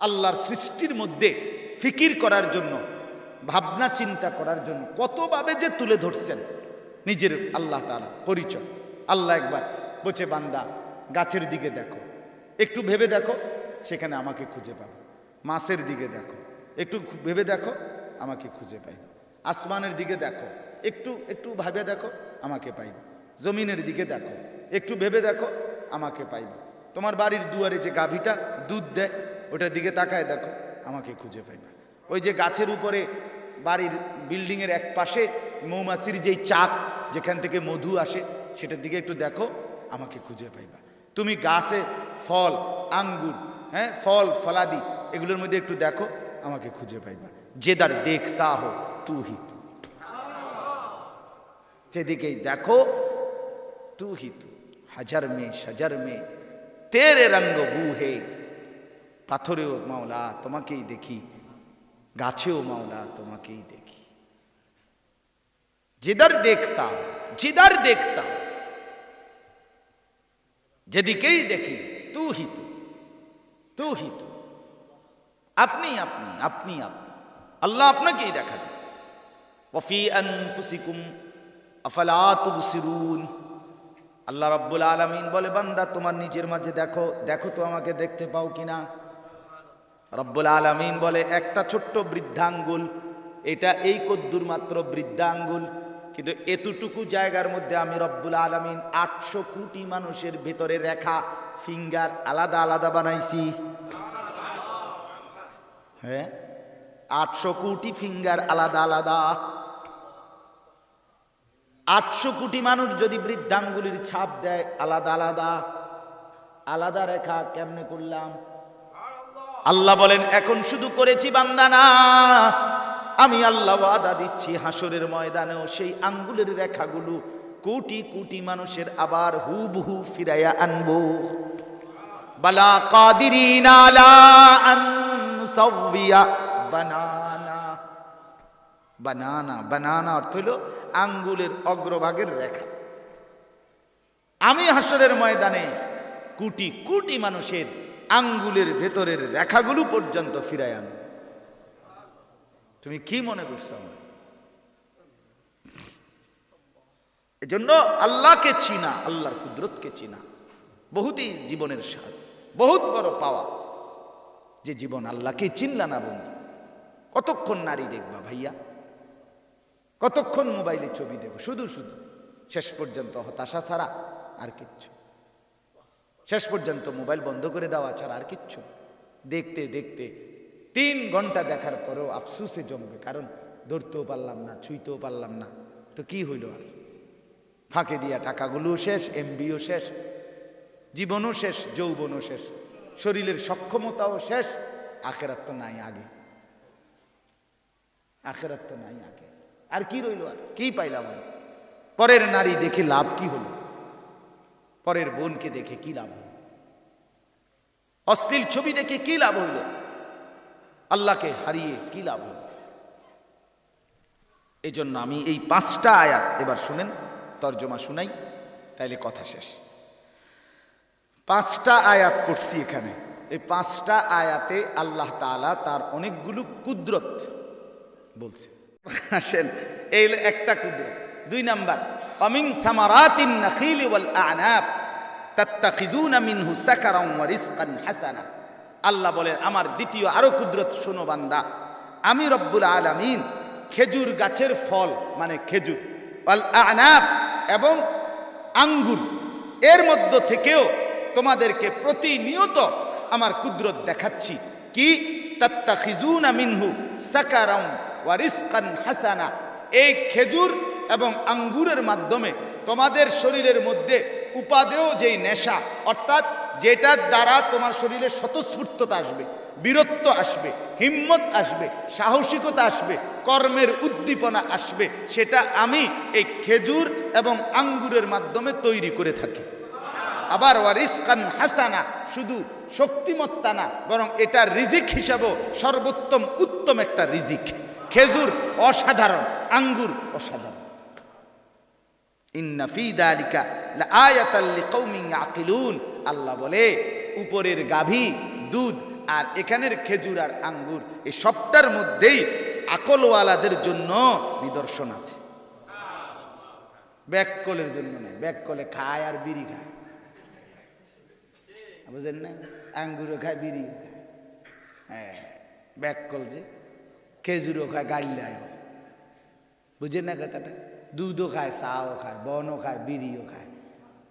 আল্লাহর সৃষ্টির মধ্যে ফিকির করার জন্য, ভাবনা চিন্তা করার জন্য কতভাবে যে তুলে ধরছেন নিজের আল্লাহ তালা পরিচয়। আল্লাহ একবার বলছে, বান্দা, গাছের দিকে দেখো। একটু ভেবে দেখো, সেখানে আমাকে খুঁজে পাবে। মাছের দিকে দেখো। একটু ভেবে দেখো, আমাকে খুঁজে পাইবে। আসমানের দিকে দেখো। একটু একটু ভাবে দেখো, আমাকে পাইবে। জমিনের দিকে দেখো। একটু ভেবে দেখো, আমাকে পাইবে। তোমার বাড়ির দুয়ারে যে গাভীটা দুধ দেয় ওটার দিকে তাকায় দেখো, আমাকে খুঁজে পাইবে ওই যে গাছের উপরে বাড়ির বিল্ডিংয়ের এক পাশে মৌমাছির যেই চাক, যেখান থেকে মধু আসে, সেটার দিকে একটু দেখো, আমাকে খুঁজে পাইবা তুমি গাছে ফল, আঙ্গুর হ্যাঁ ফল, ফলাদি, এগুলোর মধ্যে একটু দেখো, আমাকে খুঁজে পাইবা হো, তু হি তু। যেদিকেই দেখো, তু হি তু। হাজার মে, সাজার মে, তেরে রঙ্গ বুহে পাথরেও মাওলা, তোমাকেই দেখি। গাছেও মাওলা, তোমাকেই দেখি। জিদার দেখতা জিদার দেখতা যেদিকেই দেখি, তু হি তু তু হি তু। আপনি আপনি আপনি আপনি। আল্লাহ আপনাকেই দেখা যায়। ওফি আনফুসিকুম, আফালা আল্লাহ রব্বুল আলমিন বলে, বান্দা, তোমার নিজের মাঝে দেখো দেখো তো আমাকে দেখতে পাও কিনা। রব্বুল আলামিন বলে, একটা ছোট্ট বৃদ্ধাঙ্গুল, এটা এই কদ্দুর মাত্র বৃদ্ধাঙ্গুল, কিন্তু এতটুকু জায়গার মধ্যে আমি রব্বুল আলামিন আটশো কোটি মানুষের ভেতরে রেখা, ফিঙ্গার আলাদা আলাদা বানাইছি। হ্যাঁ? আটশো কোটি ফিঙ্গার আলাদা আলাদা। আটশো কোটি মানুষ যদি বৃদ্ধাঙ্গুলির ছাপ দেয়, আলাদা আলাদা। আলাদা রেখা কেমনে করলাম? আল্লাহ বলেন, এখন শুধু করেছি বান্দানা আমি আল্লাহ ওয়াদা দিচ্ছি হাসরের ময়দানেও সেই আঙ্গুলের রেখাগুলো কোটি কোটি মানুষের আবার হুবহু ফিরাইয়া আনব। বালা কাদিরিনা আলা আন বানানা। বানানা বানানা অর্থ হলো আঙ্গুলের অগ্রভাগের রেখা। আমি হাসরের ময়দানে কোটি কোটি মানুষের আঙ্গুলের ভেতরের রেখাগুলো পর্যন্ত ফিরাই আনো। তুমি কি মনে করছ আমার? এজন্য আল্লাহকে চিনা, আল্লাহর কুদরতকে চিনা। বহুতই জীবনের স্বাদ, বহুত বড় পাওয়া। যে জীবন আল্লাহকে চিনলা না বন্ধু। কতক্ষণ নারী দেখবা ভাইয়া? কতক্ষণ মোবাইলে ছবি দেব শুধু শুধু। শেষ পর্যন্ত হতাশা ছাড়া আর কিচ্ছু। শেষ পর্যন্ত মোবাইল বন্ধ করে দেওয়া ছাড়া আর কিচ্ছু দেখতে দেখতে তিন ঘণ্টা দেখার পরেও আফসুসে জমবে, কারণ ধরতেও পারলাম না, ছুঁইতেও পারলাম না। তো কি হইল আর? ফাঁকে দিয়া টাকাগুলোও শেষ এমবিও শেষ, জীবনও শেষ, যৌবনও শেষ, শরীরের সক্ষমতাও শেষ, আখেরাত তো নাই আগে। আখেরাত তো নাই আগে। আর কি রইল আর? কি পাইলাম পরের নারী দেখে লাভ কি হলো? পরের বোনকে দেখে কি লাভ হলো? অশ্লীল ছবি দেখে কি লাভ হইল আল্লাহকে হারিয়ে কি লাভ হইল এই জন্য আমি এই পাঁচটা আয়াত এবার শুনেন, তর্জমা শুনাই, তাইলে কথা শেষ। পাঁচটা আয়াত পড়ছি এখানে। এই পাঁচটা আয়াতে আল্লাহ তাআলা তার অনেকগুলো কুদরত বলছে। আসেন, এই একটা কুদরত। দুই নাম্বার অমিন সামারাতিন নাখিল ওয়াল আনাব, তাত্তাখিজুনা মিনহু সাকারাম ওয়া রিজকান হাসানা। আল্লাহ বলেন, আমার দ্বিতীয় আরও কুদরত শোনো বান্দা, আমি রব্বুল আলামিন খেজুর গাছের ফল মানে খেজুর, ওয়াল আনাব এবং আঙ্গুর, এর মধ্য থেকেও তোমাদেরকে প্রতিনিয়ত আমার কুদরত দেখাচ্ছি। কি? তাত্তাখিজুনা মিনহু সাকারাম ওয়া রিজকান হাসানা। এই খেজুর এবং আঙ্গুরের মাধ্যমে তোমাদের শরীরের মধ্যে উপাদেয় যেই নেশা, অর্থাৎ যেটার দ্বারা তোমার শরীরে স্বতঃস্ফূর্ততা আসবে, বীরত্ব আসবে, হিম্মত আসবে, সাহসিকতা আসবে, কর্মের উদ্দীপনা আসবে, সেটা আমি এই খেজুর এবং আঙ্গুরের মাধ্যমে তৈরি করে থাকি। আবার ওয়ারিসকান হাসানা, শুধু শক্তিমত্তা না, বরং এটা রিজিক হিসাবেও সর্বোত্তম, উত্তম একটা রিজিক। খেজুর অসাধারণ, আঙ্গুর অসাধারণ। আল্লাহ বলে, উপরের গাভী, দুধ আর এখানের খেজুর আর আঙ্গুর এই সবটার মধ্যেই আকলওয়ালাদের জন্য নিদর্শন আছে। ব্যাককলের জন্য নয় ব্যাককলে খায় আর বিড়ি খায়। বুঝেন না? আঙ্গুরও খায়, বিড়িও খায়। হ্যাঁ ব্যাককল যে, খেজুরও খায় গাল্লায়ও বুঝেন না কথাটা? দুধও খায় চাও খায়, বনও খায়, বিড়িও খায়।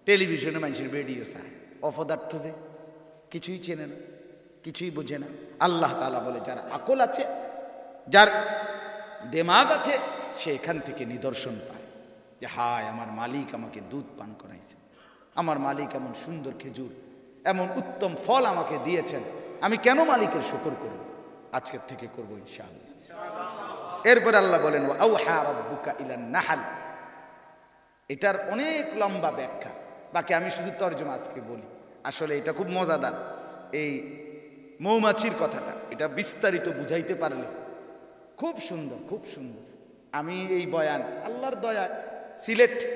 টেলিভিশনে মানুষের বেডিও চায়। অপদার্থ যে, কিছুই চেনে না, কিছুই বোঝে না। আল্লাহ তালা বলে, যার আকল আছে, যার দেমাগ আছে, সে এখান থেকে নিদর্শন পায়। যে, হায়, আমার মালিক আমাকে দুধ পান করাইছে। আমার মালিক এমন সুন্দর খেজুর, এমন উত্তম ফল আমাকে দিয়েছেন। আমি কেন মালিকের শুকর করব? আজকের থেকে করব ইনশাআল্লাহ। এরপর আল্লাহ বলেন হা রব্বুকা ইলান নাহাল। এটার অনেক লম্বা ব্যাখ্যা। বাকি আমি শুধু তর্জমা আজকে বলি। আসলে এটা খুব মজাদার, এই মৌমাছির কথাটা। এটা বিস্তারিত বুঝাইতে পারলে খুব সুন্দর খুব সুন্দর। আমি এই বয়ান, আল্লাহর দয়া, সিলেট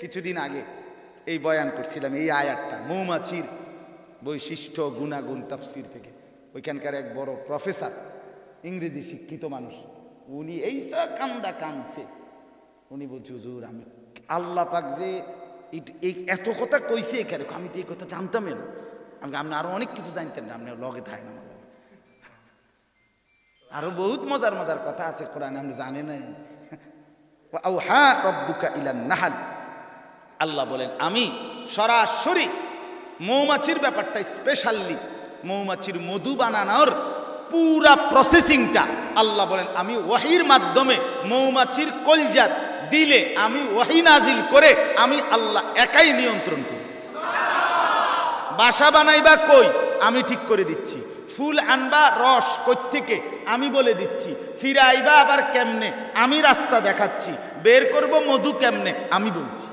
কিছুদিন আগে এই বয়ান করছিলাম, এই আয়াতটা, মৌমাছির বৈশিষ্ট্য, গুণাগুণ, তাফসির থেকে। ওইখানকার এক বড় প্রফেসর, ইংরেজি শিক্ষিত মানুষ। উনি এই যা কান্দা কানছে উনি বলছে, হুজুর, আমি আল্লাহ পাক যে এত কথা কইছে এখানে, আমি তো এই কথা জানতামই না। আমি আপনি আরও অনেক কিছু জানতেন না, আপনি লগে থাকে না আমার লগে। আরও বহুত মজার মজার কথা আছে কোরআনে, আপনি জানেন ও হ্যাঁ রব্বুকা ইলান নাহাল। আল্লাহ বলেন, আমি সরাসরি মৌমাছির ব্যাপারটা স্পেশালি মৌমাছির মধু বানানোর পুরা প্রসেসিংটা আল্লাহ বলেন, আমি ওয়াহির মাধ্যমে মৌমাছির কলজাত দিলে আমি ওয়াহি নাজিল করে আমি আল্লাহ একাই নিয়ন্ত্রণ করি। বাসা বানাইবা কই? আমি ঠিক করে দিচ্ছি। ফুল আনবা রস থেকে আমি বলে দিচ্ছি। ফিরে আইবা আবার কেমনে? আমি রাস্তা দেখাচ্ছি। বের করব মধু কেমনে? আমি বলছি।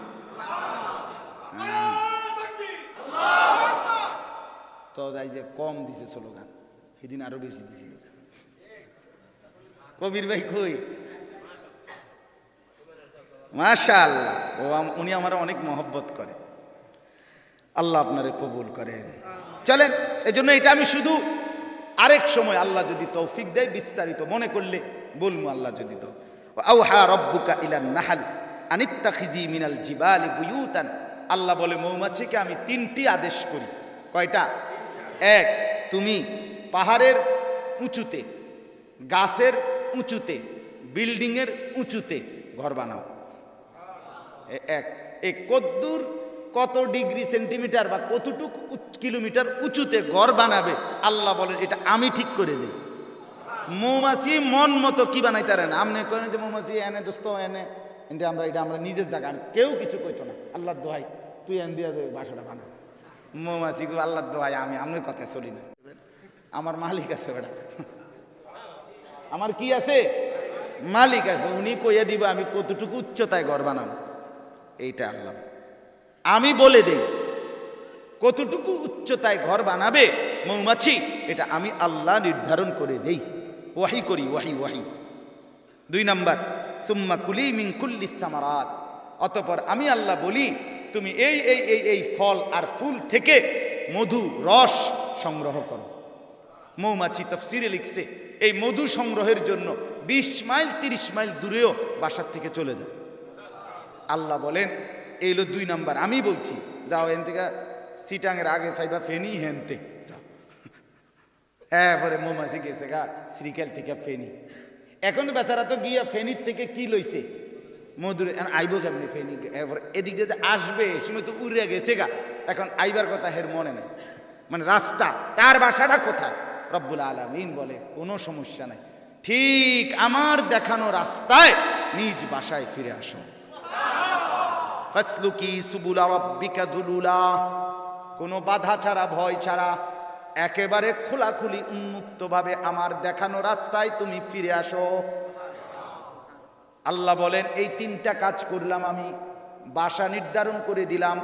তো যাই যে কম দিছে স্লোগান। সেদিন আরও বেশি দিছিল। কবির ভাই কই? মাশা আল্লাহ ও উনি আমার অনেক মহব্বত করে। আল্লাহ আপনারে কবুল করেন। চলেন, এজন্য এটা আমি শুধু আরেক সময় আল্লাহ যদি তৌফিক দেয় বিস্তারিত মনে করলে বলব আল্লাহ যদি তো। আউ হা রব্বুকা ইলান নাহাল, আনিত্তাখিজি মিনাল জিবালি বুয়ুতান। আল্লাহ বলে, মৌমাছিকে আমি তিনটি আদেশ করি। কয়টা? এক, তুমি পাহাড়ের উঁচুতে, গাছের উঁচুতে, বিল্ডিংয়ের উঁচুতে ঘর বানাও। এ- এক এই কদ্দুর কত ডিগ্রি সেন্টিমিটার বা কতটুক কিলোমিটার উঁচুতে ঘর বানাবে? আল্লাহ বলেন, এটা আমি ঠিক করে দিই। মৌমাছি মন মতো কি বানাইতে পারে না? আপনি করেন যে, মৌমাছি, এনে দোস্ত, এনে কিন্তু আমরা, এটা আমরা নিজের জায়গা। আমি কেউ কিছু কইতো না আল্লাহ দোহাই, তুই এন দিয়া বাসাটা বানা। মৌমাছি আল্লাহ দোহাই, আমি আমার কথা চলি না। আমার মালিক আছে বেটা। আমার কি আছে? মালিক আছে। উনি কইয়া দিব, আমি কতটুকু উচ্চতায় ঘর বানাবো। এইটা আল্লাহ। আমি বলে দেই, কতটুকু উচ্চতায় ঘর বানাবে মৌমাছি, এটা আমি আল্লাহ নির্ধারণ করে দেই। ওয়াহি করি, ওয়াহি ওয়াহি। দুই নাম্বার, সুম্মা কুলি মিন কুল্লি সামারাত। অতপর আমি আল্লাহ বলি, তুমি এই এই এই এই ফল আর ফুল থেকে মধু, রস সংগ্রহ করো। মৌমাছি তফসিরে লিখছে, এই মধু সংগ্রহের জন্য বিশ মাইল, তিরিশ মাইল দূরেও বাসার থেকে চলে যায়। আল্লাহ বলেন, এই হলো দুই নাম্বার। আমি বলছি, যাও এন থেকে সিটাঙের আগে ফাইবা ফেনি হেনতে যাও। হ্যাঁ পরে মৌমাছি গেছে গা, শ্রীকাল থেকে ফেনি। এখন বেচারা তো গিয়া ফেনির থেকে কি লইছে? মধুর আইব কেমনি ফেনি? এবার এদিক যে আসবে সময় তো উড়ে গেছে গা। এখন আইবার কথা হের মনে নেই। মানে রাস্তা, তার বাসাটা কোথায়? রব্বুল আলমিন বলে, কোনো সমস্যা নাই। ঠিক আমার দেখানো রাস্তায় নিজ বাসায় ফিরে আসো। ফাসলুকি সুবুলা রব্বিকা দুলুলা। কোনো বাধা ছাড়া, ভয় ছাড়া, একেবারে খোলাখুলি, উন্মুক্তভাবে আমার দেখানো রাস্তায় তুমি ফিরে আসো। আল্লাহ বলেন, এই তিনটা কাজ করলাম আমি। বাসা নির্ধারণ করে দিলাম,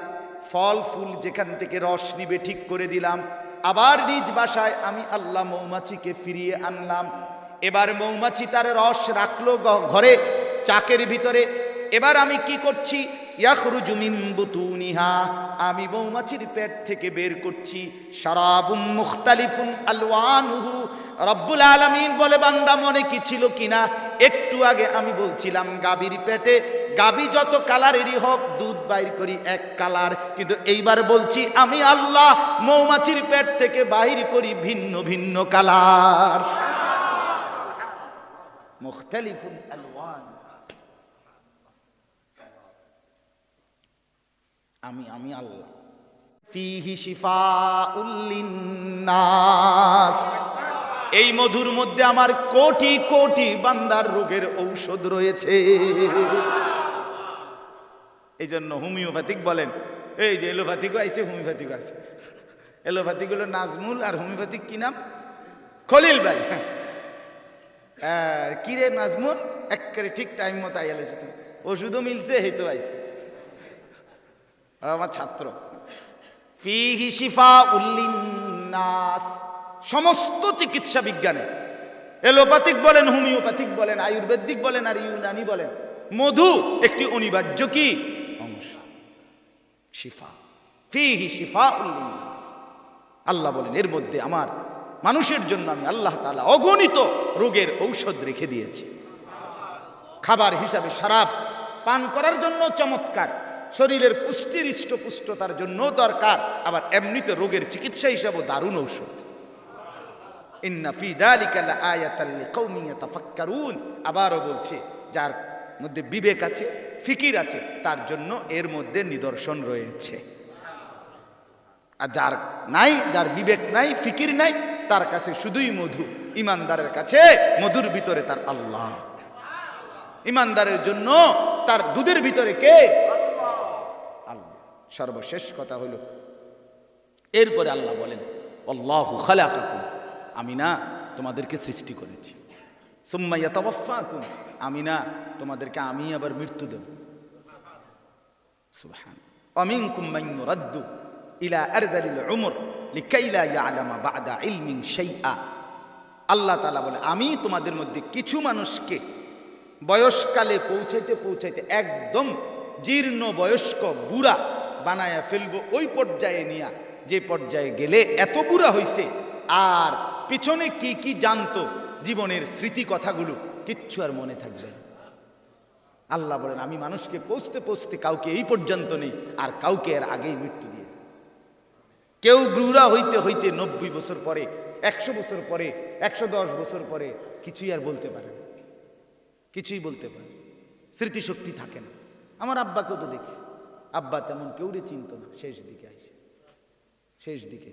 ফল ফুল যেখান থেকে রস নিবে ঠিক করে দিলাম। আবার নিজ বাসায় আমি আল্লাহ মৌমাছিকে ফিরিয়ে আনলাম। এবার মৌমাছি তার রস রাখল ঘরে, চাকের ভিতরে। এবার আমি কি করছি? আমি মৌমাছির পেট থেকে বের করছি। মুখতালিফুন রব্বুল আলামিন বলে, বান্দা মনে কি ছিল কিনা? একটু আগে আমি বলছিলাম গাবির পেটে গাবি যত কালারেরই হোক, দুধ বাইর করি এক কালার। কিন্তু এইবার বলছি, আমি আল্লাহ মৌমাছির পেট থেকে বাহির করি ভিন্ন ভিন্ন কালার। আমি আমি আল্লাহ। ফিহি শিফাউল লিন্নাস। এই মধুর মধ্যে আমার কোটি কোটি বান্দার রোগের ঔষধ রয়েছে। এই জন্য হোমিওপ্যাথিক বলেন। এই যে এলোপ্যাথিকও আছে হোমিওপ্যাথিকও আছে এলোপ্যাথিক হলো নাজমুল আর হোমিওপ্যাথিক কি নাম? খলিল ভাই। হ্যাঁ, কি রে নাজমুল? একেবারে ঠিক টাইম মতো আইয়ালেছে তুমি। ওষুধও মিলছে এই তো আইছে। আমার ছাত্র। ফিহি শিফা সমস্ত চিকিৎসা বিজ্ঞানে। এলোপ্যাথিক বলেন হোমিওপ্যাথিক বলেন আয়ুর্বেদিক বলেন আর ইউনানি বলেন। মধু একটি অনিবার্য কি? শিফা। ফিহি শিফা উল্লিন্নাস আল্লাহ বলেন, এর মধ্যে আমার মানুষের জন্য আমি আল্লাহ তাআলা অগণিত রোগের ঔষধ রেখে দিয়েছি। খাবার হিসাবে শরাব পান করার জন্য চমৎকার। শরীরের পুষ্টির ইষ্টপুষ্টতার জন্য দরকার। আবার এমনিতে রোগের চিকিৎসা হিসাবে দারুণ ঔষধ। আবারও বলছে, যার মধ্যে বিবেক আছে ফিকির আছে, তার জন্য এর মধ্যে নিদর্শন রয়েছে। আর যার নাই, যার বিবেক নাই, ফিকির নাই, তার কাছে শুধুই মধু। ইমানদারের কাছে মধুর ভিতরে তার আল্লাহ। ইমানদারের জন্য তার দুধের ভিতরে কে? আল্লাহ। সর্বশেষ কথা হলো, এরপরে আল্লাহ বলেন, আল্লাহ খালাকাকুম। আমি না তোমাদেরকে সৃষ্টি করেছি। সুম্মাইয়া তবফাকুম আমি না তোমাদেরকে আমি আবার মৃত্যু দেব। সুবহান অমিনকুম মান ইউরাদ্দু ইলা আরদালিল উমর লিকাইলা ইয়ালামা বাদা ইলমিন শাইআ। আল্লাহ তালা বলে, আমি তোমাদের মধ্যে কিছু মানুষকে বয়সকালে পৌঁছাইতে পৌঁছাইতে একদম জীর্ণ বয়স্ক বুড়া বানায়া ফেলব, ওই পর্যায়ে নিয়া যে পর্যায়ে গেলে এত বুড়া হইছে, আর পিছনে কি কি জানতো জীবনের স্মৃতি কথাগুলো কিচ্ছু আর মনে থাকবে আল্লাহ বলেন, আমি মানুষকে পৌঁছতে পৌঁছতে কাউকে এই পর্যন্ত নেই, আর কাউকে এর আগেই মৃত্যু দিয়ে কেউ বুড়া হইতে হইতে নব্বই বছর পরে, একশো বছর পরে, একশো দশ বছর পরে কিছুই আর বলতে পারে না। কিছুই বলতে পারে স্মৃতিশক্তি থাকে না। আমার আব্বাকেও তো দেখছি। আব্বা তেমন কেউরে চিনত না। শেষ দিকে আইসে। শেষ দিকে।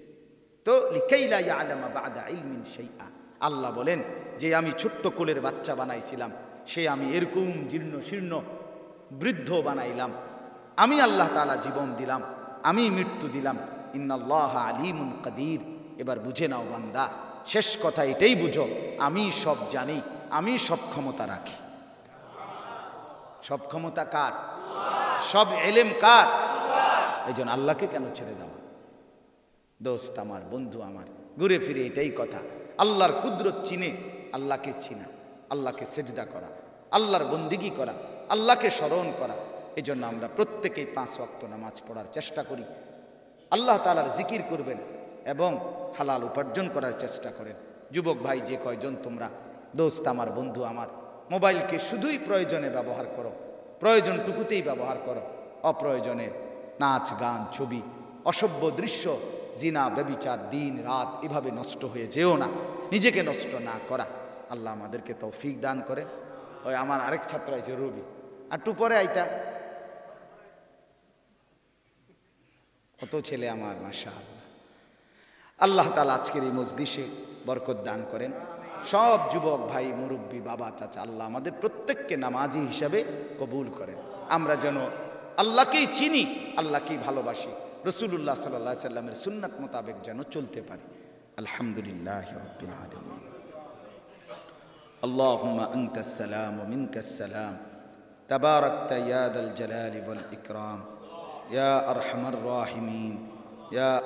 তো লিকাইলা আলামা বাদা ইলমিন শাইআ। আল্লাহ বলেন, যে আমি ছোট্ট কোলের বাচ্চা বানাইছিলাম, সে আমি এরকম জীর্ণ শীর্ণ বৃদ্ধ বানাইলাম। আমি আল্লাহ তালা জীবন দিলাম, আমি মৃত্যু দিলাম। ইন্নাল্লাহ আলিমুন কাদির। এবার বুঝে নাও বান্দা, শেষ কথা এটাই বুঝো, আমি সব জানি, আমি সব ক্ষমতা রাখি। সব ক্ষমতা কার? সব এলেম কার? এই আল্লাহকে কেন ছেড়ে দাও দোস্ত আমার, বন্ধু আমার, ঘুরে ফিরে এটাই কথা। আল্লাহর কুদরত চিনে, আল্লাহকে চিনা, আল্লাহকে সেজদা করা, আল্লাহর বন্দিগি করা, আল্লাহকে স্মরণ করা। এই জন্য আমরা প্রত্যেকেই পাঁচ ওয়াক্ত নামাজ পড়ার চেষ্টা করি। আল্লাহ তালার জিকির করবেন এবং হালাল উপার্জন করার চেষ্টা করেন। যুবক ভাই, যে কয়জন তোমরা? দোস্ত আমার, বন্ধু আমার, মোবাইলকে শুধুই প্রয়োজনে ব্যবহার করো, প্রয়োজনটুকুতেই ব্যবহার করো। অপ্রয়োজনে নাচ, গান, ছবি, অসভ্য দৃশ্য জিনা, ব্যবিচার, দিন, রাত, এভাবে নষ্ট হয়ে যেও না। নিজেকে নষ্ট না করা। আল্লাহ আমাদেরকে তৌফিক দান করে ওই আমার আরেক ছাত্র আছে, রবি। আর টু পরে আইতা। কত ছেলে আমার মাসা আল্লাহ তালা আজকের এই মজদিসে বরকত দান করেন। সব যুবক ভাই, মুরব্বী, বাবা, চাচা, আল্লাহ আমাদের প্রত্যেককে নামাজি হিসাবে কবুল করেন। আমরা যেন আল্লাহকেই চিনি, আল্লাহকেই ভালোবাসি। রসুল্লাহ সাল্লাহ সাল্লামের সুন্নাত মোতাবেক যেন চলতে পারি আলহামদুলিল্লাহ রব্বিল আলমিন اللهم أنت السلام ومنك السلام تباركت يا ذا الجلال والإكرام يا أرحم الراحمين يا